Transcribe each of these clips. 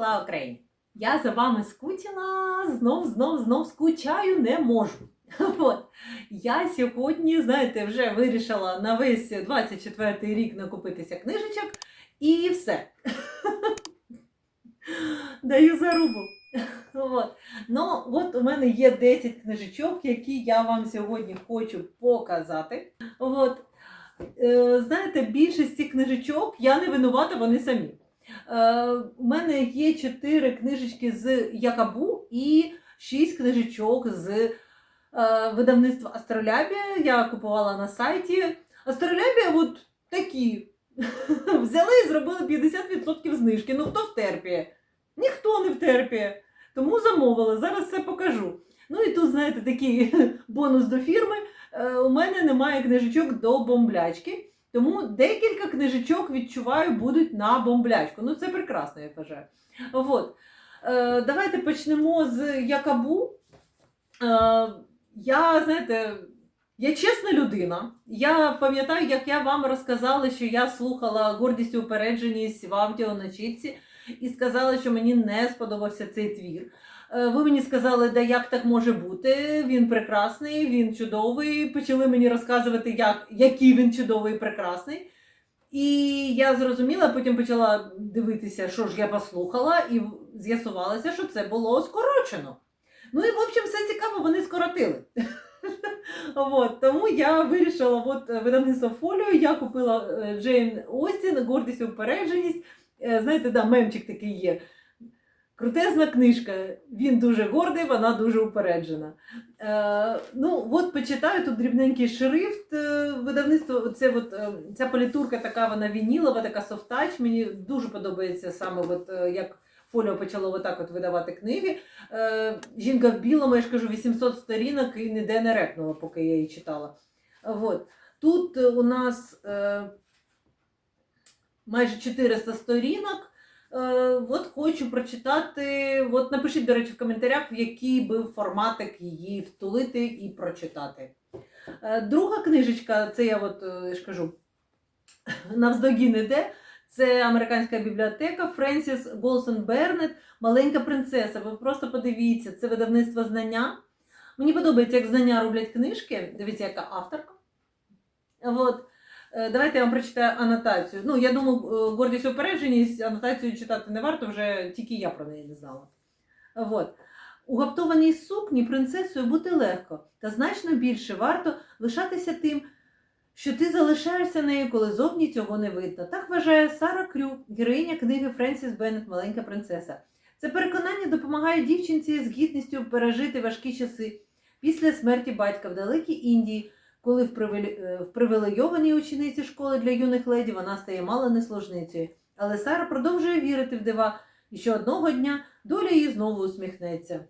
Слава Україні! Я за вами скучила, знов, знов, знов скучаю, не можу. От. Я сьогодні, знаєте, вже вирішила на весь 24-й рік накупитися книжечок і все. Даю зарубу. От. Ну, от у мене є 10 книжечок, які я вам сьогодні хочу показати. От. Е, знаєте, більшість цих книжечок я не винувата, вони самі. Е, у мене є 4 книжечки з Якабу і 6 книжечок з е, видавництва Астролябія. Я купувала на сайті. Астролябія от такі. Взяли і зробили 50% знижки. Ну хто втерпіє? Ніхто не втерпіє. Тому замовила, зараз все покажу. Ну і тут, знаєте, такий бонус до фірми. Е, У мене немає книжечок до бомблячки, тому декілька книжечок відчуваю будуть на бомблячку. Ну це прекрасно, я вважаю. От. Е, Давайте почнемо з Якабу. Е, Я, знаєте, я чесна людина. Я пам'ятаю, як я вам розказала, що я слухала гордість і упередженість в аудіо на чітці і сказала, що мені не сподобався цей твір. Е, Ви мені сказали, да як так може бути? Він прекрасний, він чудовий. Почали мені розказувати, як, який він чудовий і прекрасний. І я зрозуміла, потім почала дивитися, що ж я послухала, і з'ясувалося, що це було скорочено. Ну і в общем, все цікаво, вони скоротили. От, тому я вирішила, от видавництво фоліо, я купила е, Джейн Остін, гордість і упередженість. Е, Знаєте, да, мемчик такий є. Крутезна книжка. Він дуже гордий, вона дуже упереджена. Е, ну, от почитаю тут дрібненький шрифт. Е, видавництво, це от, е, ця політурка така, вона вінілова, така софтач. Мені дуже подобається саме, от, е, як фоліо почало отак от видавати книги. Е, Жінка в білому, я ж кажу, 800 сторінок і ніде не рекнула, поки я її читала. От. Тут у нас е, майже 400 сторінок. Е, От хочу прочитати. От напишіть, до речі, в коментарях, в який би форматик її втулити і прочитати. Е, Друга книжечка, це я от, е, я ж кажу, навздогін іде. Це американська бібліотека Френсіс Голсон Бернет, Маленька принцеса. Ви просто подивіться, це видавництво знання. Мені подобається, як знання роблять книжки. Дивіться, яка авторка. От. Е, Давайте я вам прочитаю анотацію. Ну, я думаю, е, гордість упередженість, анотацію читати не варто, вже тільки я про неї не знала. От. У гаптованій сукні принцесою бути легко, та значно більше варто лишатися тим, що ти залишаєшся нею, коли зовні цього не видно. Так вважає Сара Крю, героїня книги Френсіс Беннет Маленька принцеса. Це переконання допомагає дівчинці з гідністю пережити важкі часи після смерті батька в далекій Індії, коли е, в привілейованій учениці школи для юних леді вона стає мало не служницею. Але Сара продовжує вірити в дива, і що одного дня доля її знову усміхнеться.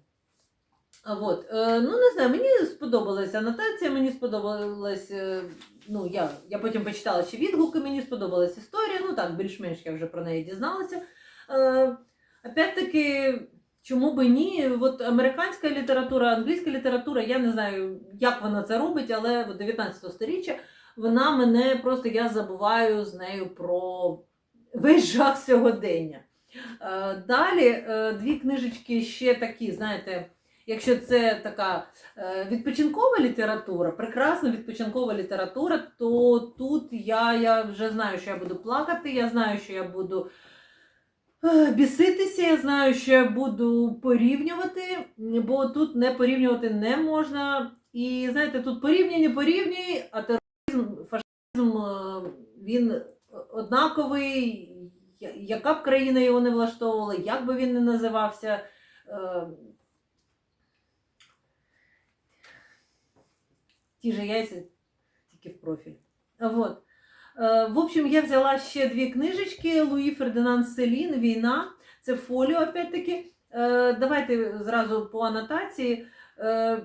От, е, ну не знаю, мені сподобалася анотація, мені сподобалась. е, Ну, я, я потім почитала ще відгуки, мені сподобалась історія. Ну так, більш-менш я вже про неї дізналася. Опять-таки, чому би ні? От американська література, англійська література, я не знаю, як вона це робить, але в 19 сторіччя вона мене просто я забуваю з нею про весь жах сьогодення. Е, Далі е, дві книжечки ще такі, знаєте, якщо це така е, відпочинкова література, прекрасна відпочинкова література, то тут я, я вже знаю, що я буду плакати, я знаю, що я буду біситися, я знаю, що я буду порівнювати, бо тут не порівнювати не можна. І знаєте, тут порівнюй, не порівнюй, а тероризм, фашизм е, він однаковий. Яка б країна його не влаштовувала, як би він не називався. е, Ті же яйця, тільки в профіль. Вот. Е, В общем, я взяла ще дві книжечки Луї Фердинанд Селін Війна. Це фоліо, опять-таки. Е, Давайте зразу по анотації. Е,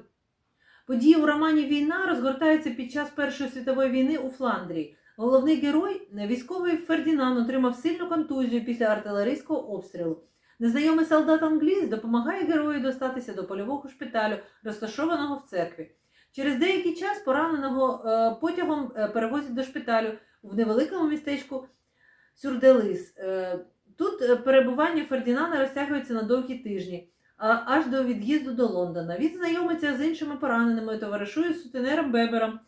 Події у романі Війна розгортаються під час Першої світової війни у Фландрії. Головний герой, військовий Фердінанд, отримав сильну контузію після артилерійського обстрілу. Незнайомий солдат англієць допомагає герою достатися до польового шпиталю, розташованого в церкві. Через деякий час пораненого потягом перевозять до шпиталю в невеликому містечку Сюрделис. Е, Тут е, перебування Фердінанда розтягується на довгі тижні, аж до від'їзду до Лондона. Він знайомиться з іншими пораненими, товаришує з сутенером Бебером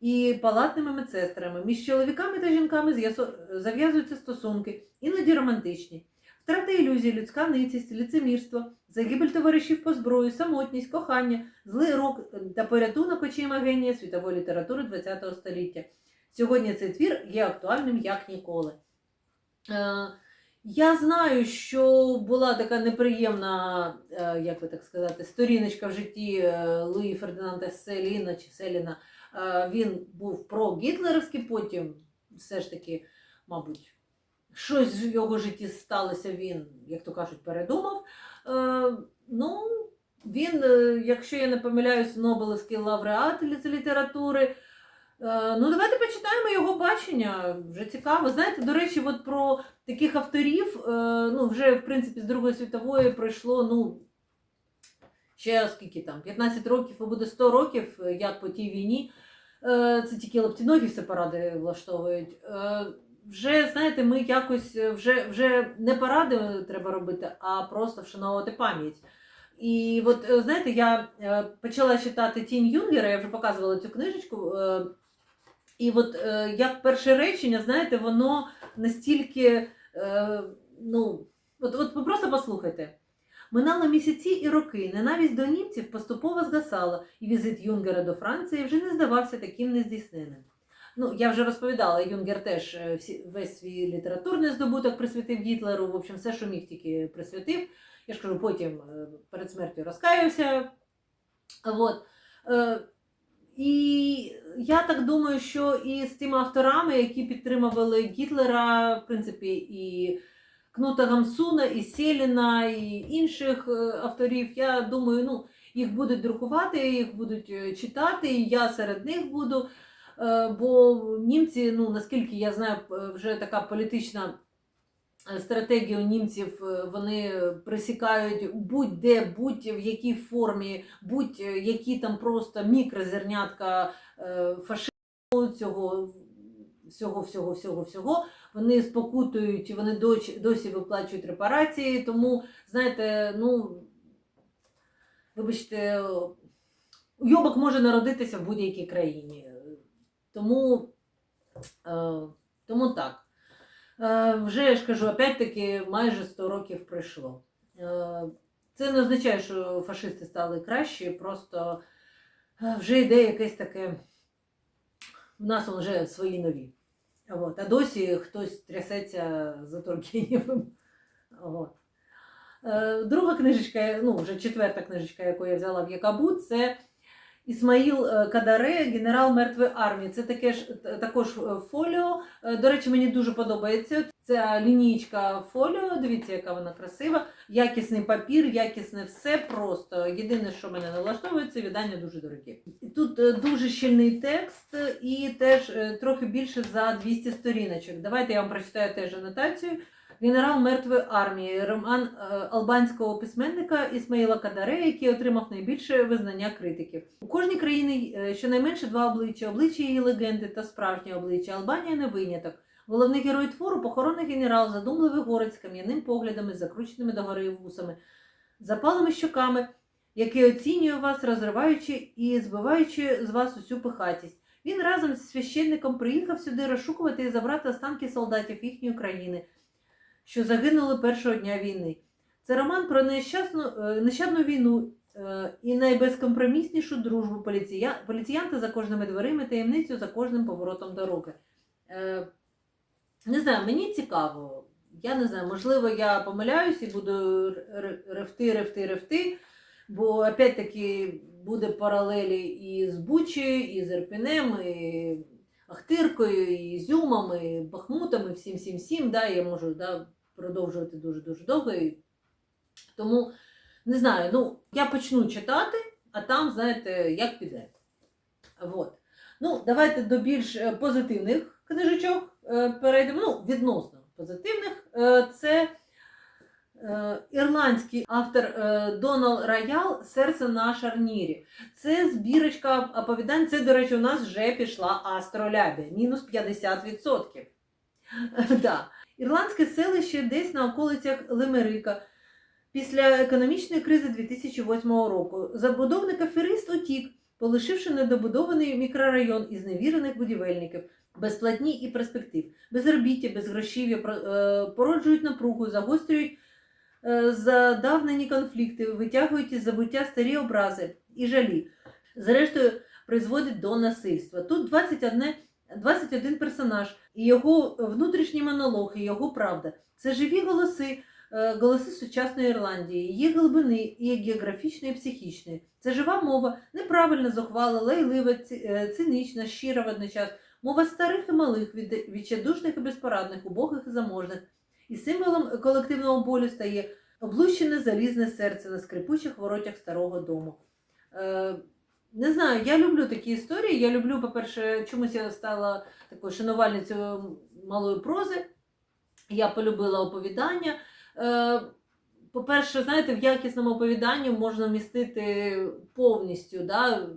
і палатними медсестрами. Між чоловіками та жінками зав'язуються стосунки, іноді романтичні. Втрата ілюзій, людська ницість, лицемірство, загибель товаришів по зброю, самотність, кохання, злий рок та порятунок очима генія світової літератури ХХ століття. Сьогодні цей твір є актуальним як ніколи. Е, Я знаю, що була така неприємна, е, як би так сказати, сторіночка в житті е, Луї Фердинанда Селіна чи Селіна. Він був прогітлерівський, потім все ж таки, мабуть, щось в його житті сталося, він, як то кажуть, передумав. Ну, він, якщо я не помиляюсь, Нобелевський лауреат з літератури. Е, Ну, давайте почитаємо його бачення. Вже цікаво. Знаєте, до речі, от про таких авторів, е, ну, вже, в принципі, з Другої світової пройшло, ну, ще скільки там, 15 років, і буде 100 років, е, як по тій війні. Це тільки лаптіногі все паради влаштовують. Вже, знаєте, ми якось вже, вже не паради треба робити, а просто вшановувати пам'ять. І от, знаєте, я почала читати Тінь Юнгера, я вже показувала цю книжечку. Е, І от е, як перше речення, знаєте, воно настільки, е, ну, от, от просто послухайте. Минали місяці і роки, ненависть до німців поступово згасала, і візит Юнгера до Франції вже не здавався таким нездійсненним. Ну, я вже розповідала, Юнгер теж е, весь свій літературний здобуток присвятив Гітлеру, в общем, все, що міг, тільки присвятив. Я ж кажу, потім е, перед смертю розкаявся. Вот. І я так думаю, що і з тими авторами, які підтримували Гітлера, в принципі, і Кнута Гамсуна, і Селіна, і інших е, авторів, я думаю, ну, їх будуть друкувати, їх будуть е, читати, і я серед них буду. Е, Бо німці, ну наскільки я знаю, вже така політична е, стратегія у німців, е, вони присікають будь-де, будь-в якій формі, будь-які там просто мікрозернятка е, фашизму цього всього, всього, всього, всього. Вони спокутують, вони досі, виплачують репарації. Тому, знаєте, ну вибачте, уйобок може народитися в будь-якій країні. Тому, е, тому так. Е, вже я ж кажу, опять-таки майже 100 років пройшло. Е, це не означає, що фашисти стали кращі, просто е, вже йде якесь таке. У нас вже свої нові. От. А досі хтось трясеться за. Е, Друга книжечка, ну вже четверта книжечка, яку я взяла в Якабу, це Ісмаїл е, Кадаре, генерал мертвої армії. Це таке ж також е, фоліо. Е, До речі, мені дуже подобається ця лінійка фоліо. Дивіться, яка вона красива. Якісний папір, якісне все просто. Єдине, що мене не влаштовує, це віддання дуже дорогі. Тут е, дуже щільний текст і теж е, трохи більше за 200 сторіночок. Давайте я вам прочитаю теж анотацію. Генерал мертвої армії, роман е, албанського письменника Ісмаїла Кадаре, який отримав найбільше визнання критиків. У кожній країні е, щонайменше два обличчя: обличчя її легенди та справжнє обличчя. Албанія не виняток. Головний герой твору похоронний генерал, задумливий горець з кам'яним поглядом і закрученими догори вусами, запалими щоками, який оцінює вас, розриваючи і збиваючи з вас усю пихатість. Він разом зі священником приїхав сюди розшукувати і забрати останки солдатів їхньої країни, що загинули першого дня війни. Це роман про нещасну, е, нещадну війну е, і найбезкомпроміснішу дружбу поліція... поліціянта за кожними дверима, таємницю за кожним поворотом дороги. Е, Не знаю, мені цікаво. Я не знаю, можливо, я помиляюсь і буду ревти, ревти, ревти. Бо опять-таки буде паралелі і з Бучею, і з Ірпінем, і Ахтиркою, і Ізюмом, і Бахмутом, і всім всім всім. Да, я можу да, продовжувати дуже-дуже довго. Тому не знаю, ну я почну читати, а там, знаєте, як піде. Вот. Ну, давайте до більш е, позитивних книжечок е, перейдемо. Ну, відносно позитивних. Е, Це ірландський автор Донал Роял Серце на шарнірі. Це збірочка оповідань. Це, до речі, у нас вже пішла астролябія, мінус 50%. Да. Ірландське селище десь на околицях Лимерика після економічної кризи 2008 року. Забудовник аферист утік, полишивши недобудований мікрорайон із невірених будівельників, безплатні і перспектив, безробіття, безгрошів'я е, породжують напругу, загострюють е, задавнені конфлікти, витягують із забуття старі образи і жалі. Зрештою, призводить до насильства. Тут 21, 21 персонаж, і його внутрішній монолог, і його правда. Це живі голоси, е, голоси сучасної Ірландії, її глибини, і географічної, і психічної. Це жива мова, неправильно зухвала, лайлива, е, цинічна, щира водночас. Мова старих і малих, від- відчайдушних і безпорадних, убогих і заможних. І символом колективного болю стає облущене залізне серце на скрипучих воротях старого дому. Е, не знаю, я люблю такі історії. Я люблю, по-перше, чомусь я стала такою шанувальницею малої прози. Я полюбила оповідання. Е, по-перше, знаєте, в якісному оповіданні можна вмістити повністю, да,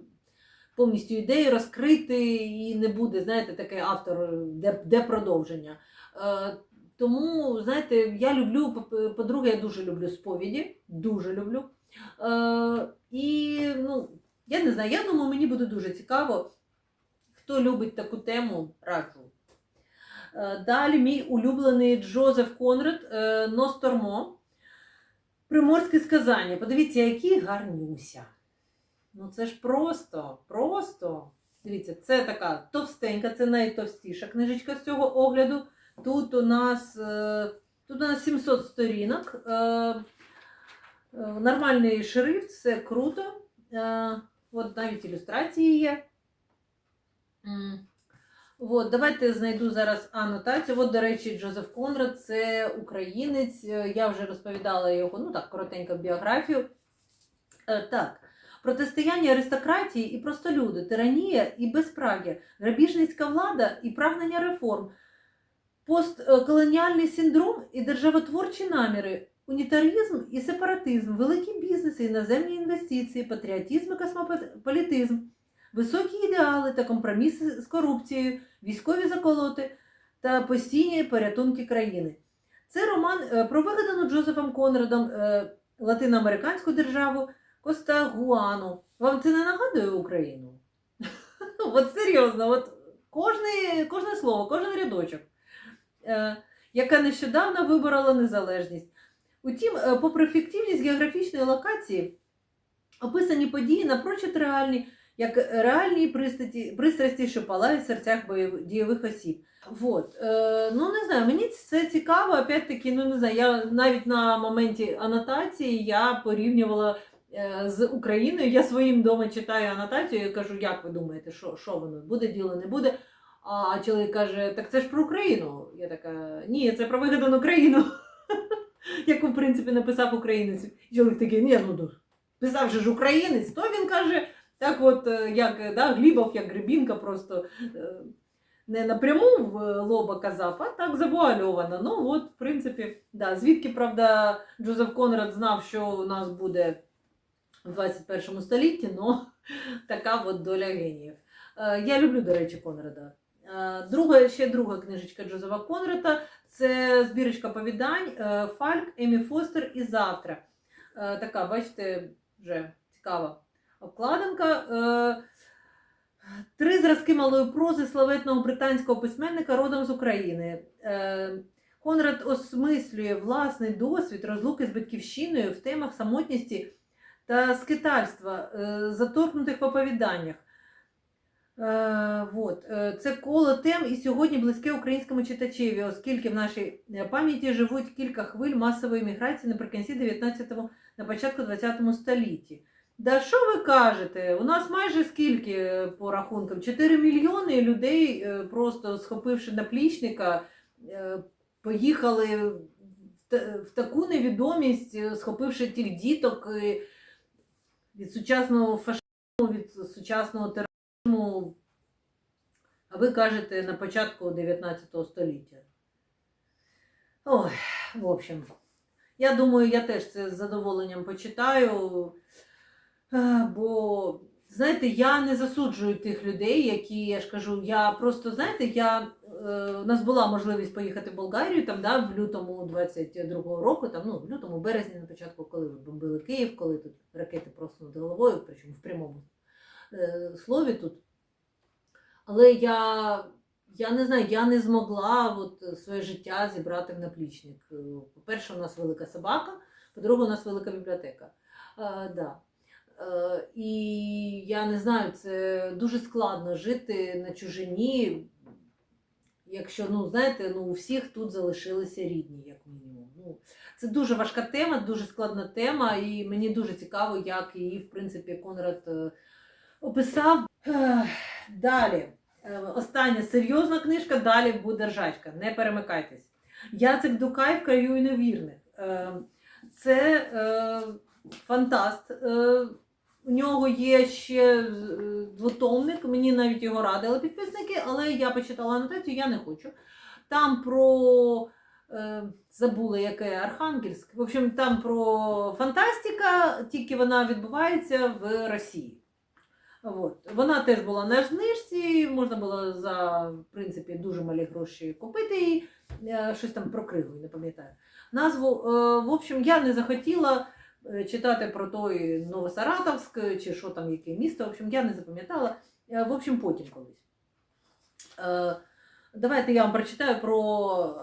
повністю ідеї розкрити, і не буде, знаєте, такий автор, де, де продовження. Е, тому, знаєте, я люблю, по- по-друге, я дуже люблю сповіді, дуже люблю. Е, і, ну, я не знаю, я думаю, мені буде дуже цікаво. Хто любить таку тему, раджу. Е, Далі мій улюблений Джозеф Конрад е, Ностормо. Приморське сказання. Подивіться, які гарнюся. Ну це ж просто, просто. Дивіться, це така товстенька, це найтовстіша книжечка з цього огляду. Тут у нас, е, тут у нас 700 сторінок. Нормальний шрифт, все круто. От навіть ілюстрації є. От, давайте знайду зараз анотацію. От, до речі, Джозеф Конрад це українець. Я вже розповідала його, ну так, коротенько біографію. Е, Так, протистояння аристократії і простолюди, тиранія і безправ'я, грабіжницька влада і прагнення реформ, постколоніальний синдром і державотворчі наміри, унітаризм і сепаратизм, великі бізнеси, іноземні інвестиції, патріотизм і космополітизм, високі ідеали та компроміси з корупцією, військові заколоти та постійні порятунки країни. Це роман е, про вигадану Джозефом Конрадом е, латиноамериканську державу Костагуану. Вам це не нагадує Україну? От серйозно, от кожне, кожне слово, кожен рядочок, е, яка нещодавно виборола незалежність. Утім, попри фіктивність географічної локації, описані події напрочуд реальні, як реальні пристрасті, пристрасті що палають в серцях дійових осіб. Вот. Е, ну, не знаю, мені це цікаво, опять-таки, ну не знаю, я навіть на моменті анотації я порівнювала е, з Україною. Я своїм вдома читаю анотацію і кажу, як ви думаєте, що, що воно буде діло, не буде. А чоловік каже, так це ж про Україну. Я така, ні, це про вигадану країну. Яку, в принципі, написав українець. Чоловік такий, ні, ну ну, писав же ж українець, то він каже, так от, е, як е, да, Глібов, як Гребінка, просто е, не напряму в лоба казав, а так завуальовано. Ну, от, в принципі, да. Звідки, правда, Джозеф Конрад знав, що у нас буде в 21 столітті, ну, така от доля геніїв. Я люблю, до речі, Конрада. Друга, ще друга книжечка Джозефа Конрада це збірочка повідань Фальк, Емі Фостер і Завтра. Така, бачите, вже цікава обкладинка. Е, Три зразки малої прози славетного британського письменника родом з України. Е, Конрад осмислює власний досвід розлуки з батьківщиною в темах самотності та скитальства, е, заторкнутих в оповіданнях. Вот. Це коло тем і сьогодні близьке українському читачеві, оскільки в нашій пам'яті живуть кілька хвиль масової міграції наприкінці 19-го, на початку 20-му столітті. Да що ви кажете? У нас майже скільки е, по рахункам? 4 мільйони людей, е, просто схопивши наплічника, е, поїхали в таку невідомість, схопивши тих діток від сучасного фашизму, від сучасного тероризму. А ви кажете на початку 19 століття. Ой, в общем, я думаю, я теж це з задоволенням почитаю. Е, Бо, Знаєте, я не засуджую тих людей, які я ж кажу, я просто знаєте, я е, у нас була можливість поїхати в Болгарію там, да, в лютому 22-го року, там, ну, в лютому, березні на початку, коли бомбили Київ, коли тут ракети просто над головою, причому в прямому е, слові тут. Але я, я не знаю, я не змогла от, своє життя зібрати в наплічник. Е, По-перше, у нас велика собака, по-друге, у нас велика бібліотека. Е, да. Е, І я не знаю, це дуже складно жити на чужині, якщо, ну, знаєте, ну, у всіх тут залишилися рідні, як мінімум. Ну, це дуже важка тема, дуже складна тема, і мені дуже цікаво, як її, в принципі, Конрад е, описав. Далі. Е, Остання серйозна книжка, далі буде ржачка. Не перемикайтесь. Яцек Дукай в краю невірних. Е, Це фантаст. У нього є ще е, двотомник, мені навіть його радили підписники, але я почитала анотацію, я не хочу. Там про е, забула яке Архангельськ. В общем, там про фантастика, тільки вона відбувається в Росії. От. Вона теж була на знижці, можна було за в принципі, дуже малі гроші купити її. Е, Щось там про кригу, не пам'ятаю. Назву, е, в общем, я не захотіла читати про той Новосаратовськ чи що там, яке місто. В общем, я не запам'ятала. Е, В общем, потім колись. Е, Давайте я вам прочитаю про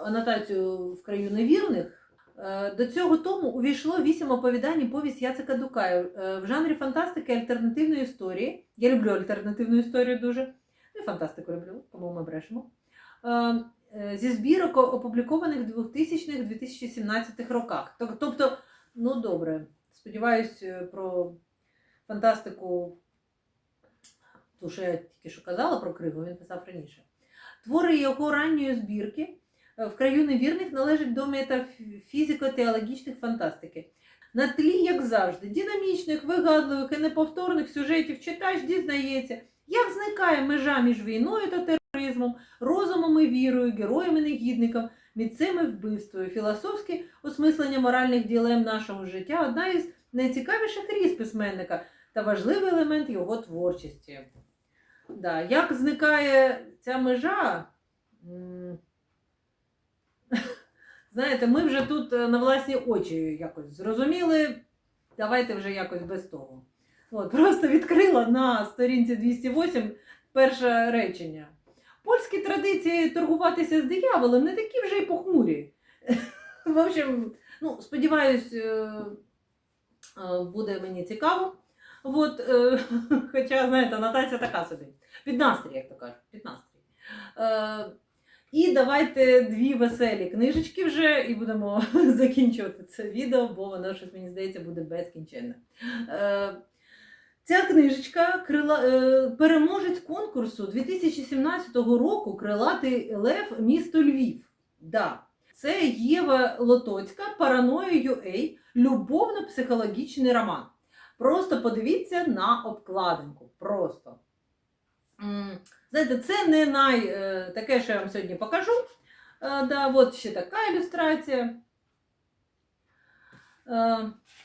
анотацію в краю невірних. Е, До цього тому увійшло вісім оповідань і повість Яцека Дукая е, в жанрі фантастики альтернативної історії. Я люблю альтернативну історію дуже. І фантастику люблю, тому ми брешемо. Е, е, Зі збірок опублікованих в 2000-2017 роках. Тобто, ну добре, сподіваюсь, е, про фантастику, ту, що я тільки що казала про кригу, він писав раніше. Твори його ранньої збірки е, в краю невірних належать до метафізико-теологічних фантастики. На тлі, як завжди, динамічних, вигадливих і неповторних сюжетів читач дізнається, як зникає межа між війною та тероризмом, розумом і вірою, героєм і негідником, місцем і вбивствою, філософське осмислення моральних ділем нашого життя одна із найцікавіших різ письменника та важливий елемент його творчості. Да, як зникає ця межа? Знаєте, ми вже тут е, на власні очі якось зрозуміли. Давайте вже якось без того. От, просто відкрила на сторінці 208 перше речення. Польські традиції торгуватися з дияволом не такі вже й похмурі. В общем, ну, сподіваюсь, е, е, буде мені цікаво. От, е, хоча, знаєте, анотація така собі. Під настрій, як то кажуть, під настрій. І давайте дві веселі книжечки вже, і будемо закінчувати це відео, бо воно щось, мені здається, буде безкінченне. Ця книжечка е, переможець конкурсу 2017 року Крилатий Лев місто Львів. Да. Це Єва Лотоцька Параноя UA любовно-психологічний роман. Просто подивіться на обкладинку. Просто. Знаєте, це не най, е, таке, що я вам сьогодні покажу. Е, да, от ще така ілюстрація.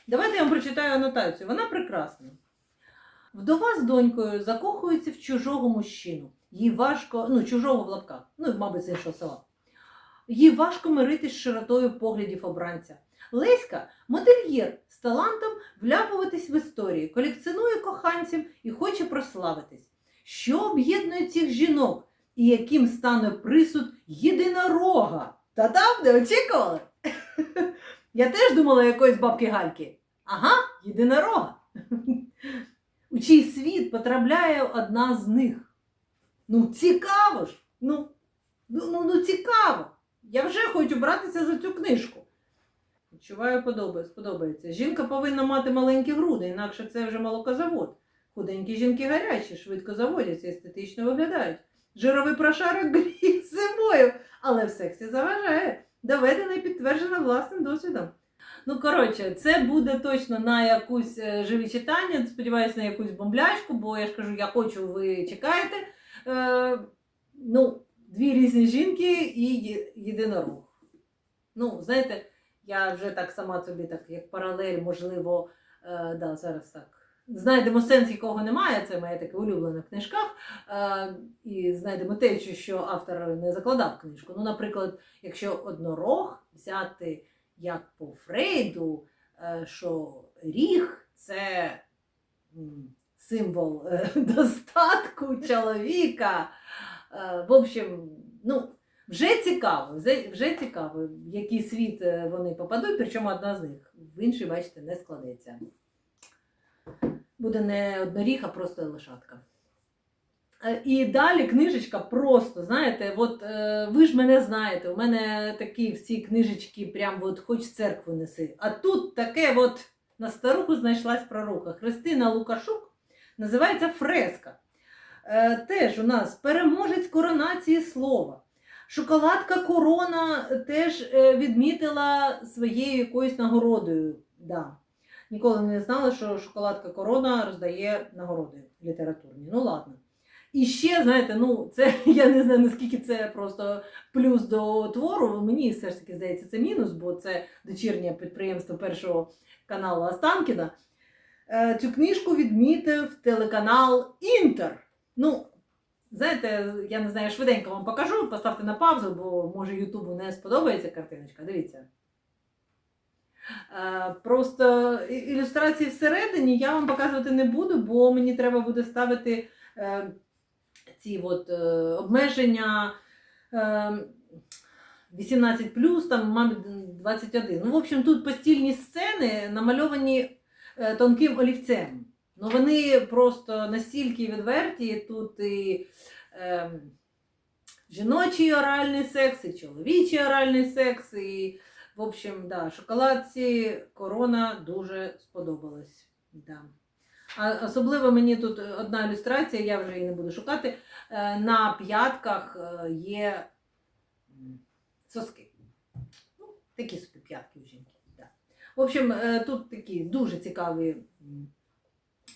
Давайте я вам прочитаю анотацію. Вона прекрасна. Вдова з донькою закохується в чужого мужчину. Їй важко, ну, чужого в лапках, ну, мабуть, з іншого села. Їй важко миритись з широтою поглядів обранця. Леська модельєр з талантом вляпуватись в історії, колекціонує коханців і хоче прославитись. Що об'єднує цих жінок і яким стане присуд єдинорога? Та там не очікували. Я теж думала якоїсь бабки Гальки. Ага, єдинорога. У чий світ потрапляє одна з них. Ну, цікаво ж. Ну, ну, ну, ну цікаво. Я вже хочу братися за цю книжку. Відчуваю, подобається, сподобається. Жінка повинна мати маленькі груди, інакше це вже молокозавод. Худенькі жінки гарячі, швидко заводяться, естетично виглядають. Жировий прошарок гріх зимою, але в сексі заважає. Доведено і підтверджено власним досвідом. Ну, коротше, це буде точно на якусь е, живі читання, сподіваюся, на якусь бомблячку, бо я ж кажу, я хочу, ви чекаєте. Е, ну, дві різні жінки і єдинорог. Ну, знаєте, я вже так сама собі, так як паралель, можливо, е, да, зараз так знайдемо сенс, якого немає, це моя така улюблена в книжках, е, і знайдемо те, що автор не закладав книжку. Ну, наприклад, якщо однорог взяти як по Фрейду, е, що ріг це символ е, достатку чоловіка. Е, В общем, ну, вже цікаво, вже, цікаво, в який світ вони попадуть, причому одна з них. В інший, бачите, не складеться. Буде не одноріг, а просто лошадка. Е, І далі книжечка просто, знаєте, от е, ви ж мене знаєте, у мене такі всі книжечки, прям от хоч церкву неси. А тут таке от на старуху знайшлась пророка. Христина Лукашук називається Фреска. Е, теж у нас переможець коронації слова. Шоколадка Корона теж е, відмітила своєю якоюсь нагородою. Да. Ніколи не знала, що шоколадка Корона роздає нагороди літературні. Ну ладно. І ще, знаєте, ну це я не знаю, наскільки це просто плюс до твору. Мені все ж таки здається, це мінус, бо це дочірнє підприємство першого каналу Останкіна. Е, Цю книжку відмітив телеканал Інтер. Ну, знаєте, я не знаю, швиденько вам покажу, поставте на паузу, бо може Ютубу не сподобається картиночка. Дивіться. Е, Просто ілюстрації всередині я вам показувати не буду, бо мені треба буде ставити е, ці от, е, обмеження е, 18, там, мабуть, 21. Ну, в общем, тут постільні сцени намальовані е, тонким олівцем. Ну, вони просто настільки відверті, тут і е, жіночий оральний секс, і чоловічий оральний секс, і, в общем, да, шоколадці корона дуже сподобалась. Да. А особливо мені тут одна ілюстрація, я вже її не буду шукати. е, На п'ятках е, є соски. Ну, такі собі п'ятки у жінки. Да. В общем, е, тут такі дуже цікаві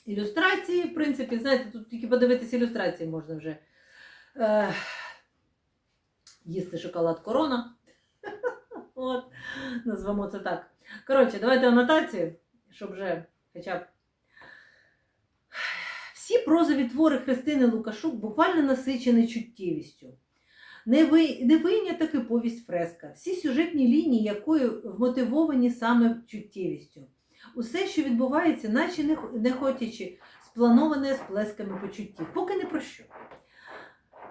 ілюстрації. В принципі, знаєте, тут тільки подивитися ілюстрації можна вже е, їсти шоколад корона. От, назвемо це так. Коротше, давайте анотацію, щоб вже хоча б. Всі прозові твори Христини Лукашук буквально насичені чуттєвістю. Не, виняток і повість фреска, всі сюжетні лінії якої вмотивовані саме чуттєвістю. Усе, що відбувається, наче не, х- хотячи, сплановане сплесками почуттів, поки не про що.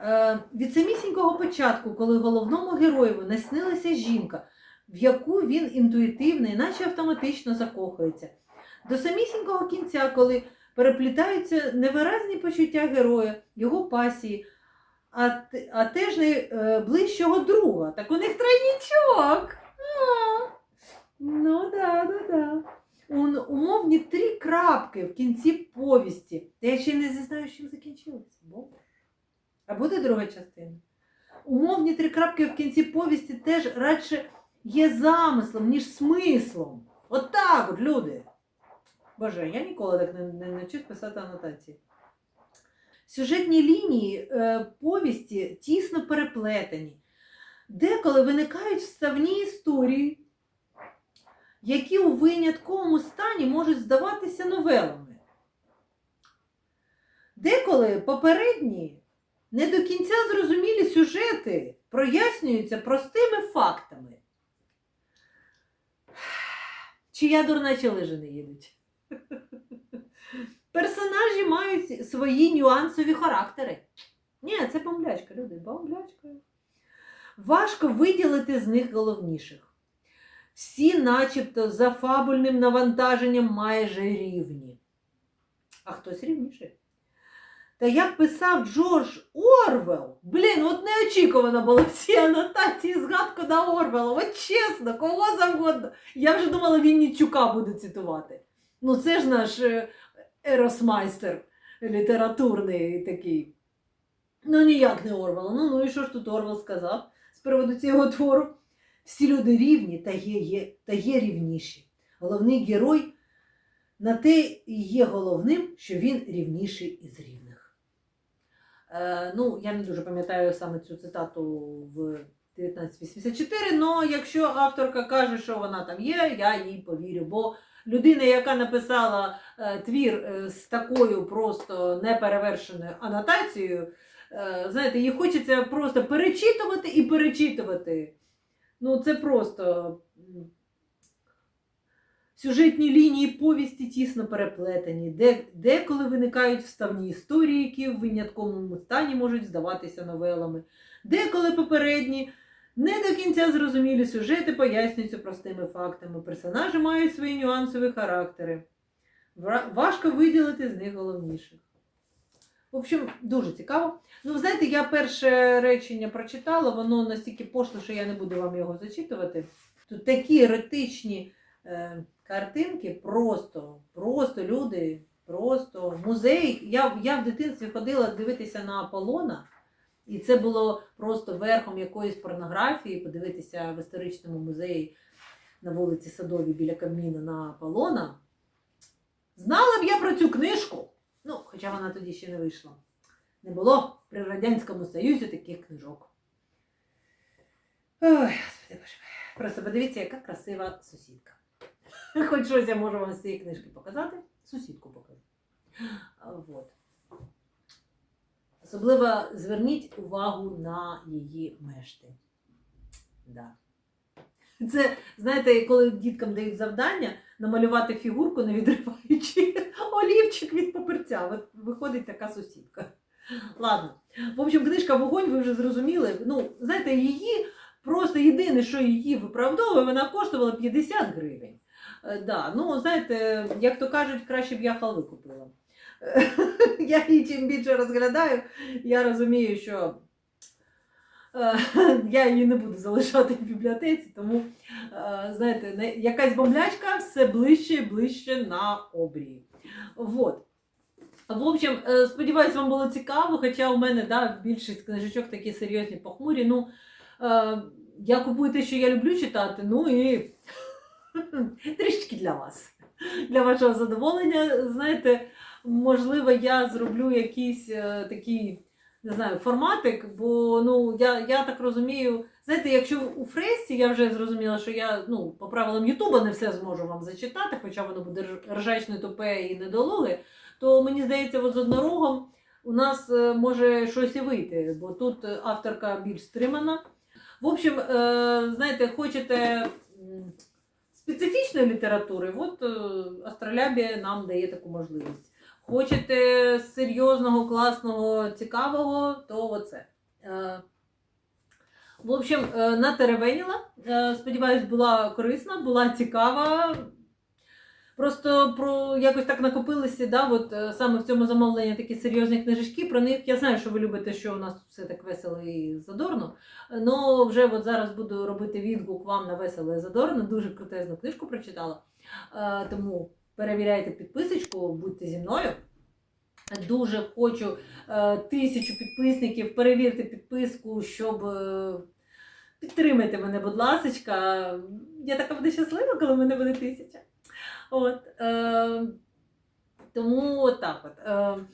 Е, від самісінького початку, коли головному героєві наснилася жінка, в яку він інтуїтивно, наче автоматично закохується, до самісінького кінця, коли переплітаються невиразні почуття героя, його пасії, а, а теж найближчого друга. Так у них тройнічок. А, Ну да, да, да. Un- Умовні три крапки в кінці повісті. Я ще не знаю, чим закінчилося. А буде друга частина? Умовні три крапки в кінці повісті теж радше є замислом, ніж смислом. От так от, люди. Боже, я ніколи так не, не навчусь писати анотації. Сюжетні лінії е, повісті тісно переплетені. Деколи виникають вставні історії, які у винятковому стані можуть здаватися новелами. Деколи попередні не до кінця зрозумілі сюжети прояснюються простими фактами. Чи я дурна, чи лижи не їдуть. Персонажі мають свої нюансові характери. Ні, це бомблячка, люди, бомблячка. Важко виділити з них головніших. Всі, начебто, за фабульним навантаженням майже рівні. А хтось рівніший. Та як писав Джордж Орвел, блін, от неочікувано було всі анотації згадку на Орвела. От чесно, кого завгодно. Я вже думала, він Нічука буде цитувати. Ну, це ж наш е, еросмайстер літературний такий. Ну, ніяк не Орвел. Ну, ну і що ж тут Орвел сказав з приводу цього твору? Всі люди рівні та є, є, та є рівніші. Головний герой на те і є головним, що він рівніший із рівних. Е, ну, я не дуже пам'ятаю саме цю цитату в 1984, але якщо авторка каже, що вона там є, я їй повірю, бо людина, яка написала е, твір е, з такою просто неперевершеною анотацією, е, знаєте, їй хочеться просто перечитувати і перечитувати. Ну, це просто. Сюжетні лінії повісті тісно переплетені, де, деколи виникають вставні історії, які в винятковому стані можуть здаватися новелами. Деколи попередні, не до кінця зрозумілі сюжети пояснюються простими фактами. Персонажі мають свої нюансові характери. Важко виділити з них головніших. В общем, дуже цікаво. Ну, знаєте, я перше речення прочитала, воно настільки пошло, що я не буду вам його зачитувати. Тут такі еретичні е, картинки, просто, просто люди, просто музей. Я, я в дитинстві ходила дивитися на Аполлона, і це було просто верхом якоїсь порнографії, подивитися в історичному музеї на вулиці Садовій біля Кабміну на Аполлона. Знала б я про цю книжку. Ну, хоча вона тоді ще не вийшла. Не було при Радянському Союзі таких книжок. Ой, господи боже. Просто подивіться, яка красива сусідка. Хоч щось я можу вам з цієї книжки показати. Сусідку покажу. Вот. Особливо зверніть увагу на її мешти. Да. Це, знаєте, коли діткам дають завдання намалювати фігурку, не відриваючи олівчик від папірця. Виходить така сусідка. Ладно. В общем, книжка Вогонь, ви вже зрозуміли. Ну, знаєте, її просто єдине, що її виправдовує, вона коштувала 50 гривень. Е, да. Ну, знаєте, як то кажуть, краще б я халви купила. Я її чим більше розглядаю, я розумію, що е, я її не буду залишати в бібліотеці, тому, е, знаєте, якась бомблячка все ближче і ближче на обрії. Вот. В общем, е, сподіваюсь, вам було цікаво, хоча у мене да, більшість книжечок такі серйозні похмурі. Ну, я купую те, що я люблю читати, ну і трішки для вас. Для вашого задоволення. Знаєте, можливо, я зроблю якийсь е, такий, не знаю, форматик, бо ну, я, я так розумію, знаєте, якщо у Фрейсі я вже зрозуміла, що я ну, по правилам Ютуба не все зможу вам зачитати, хоча воно буде рж- ржачне, тупе і недолуге, то мені здається, от з однорогом у нас е, може щось і вийти, бо тут авторка більш стримана. В общем, е, знаєте, хочете специфічної літератури, от Астролябія нам дає таку можливість. Хочете серйозного, класного, цікавого, то оце. Е, В общем, е, натеревеніла. Е, Сподіваюсь, була корисна, була цікава. Просто про якось так накопилися, да, от, саме в цьому замовленні такі серйозні книжечки. Про них я знаю, що ви любите, що у нас все так весело і задорно. Ну, вже от зараз буду робити відгук вам на весело і задорно. Дуже крутезну книжку прочитала. Тому перевіряйте підписочку, будьте зі мною. Дуже хочу е, тисячу підписників. Перевірте підписку, щоб е, підтримати мене, будь ласка. Я така буду щаслива, коли в мене буде тисяча. От, е, тому так от. Е,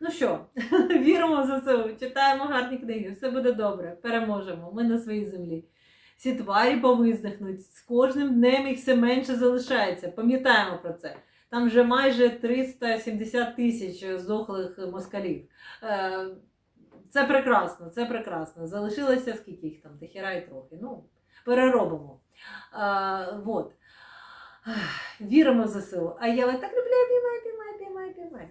ну що, віримо в ЗСУ, читаємо гарні книги, все буде добре, переможемо. Ми на своїй землі. Всі тварі повиздихнуть, з кожним днем їх все менше залишається. Пам'ятаємо про це. Там вже майже 370 тисяч здохлих москалів. Е, Це прекрасно, це прекрасно. Залишилося скільки їх там, дохіра і трохи. Ну, переробимо. Е, вот. Віримо в ЗСУ. А я так люблю, обіймаю, обіймаю, обіймаю, обіймаю.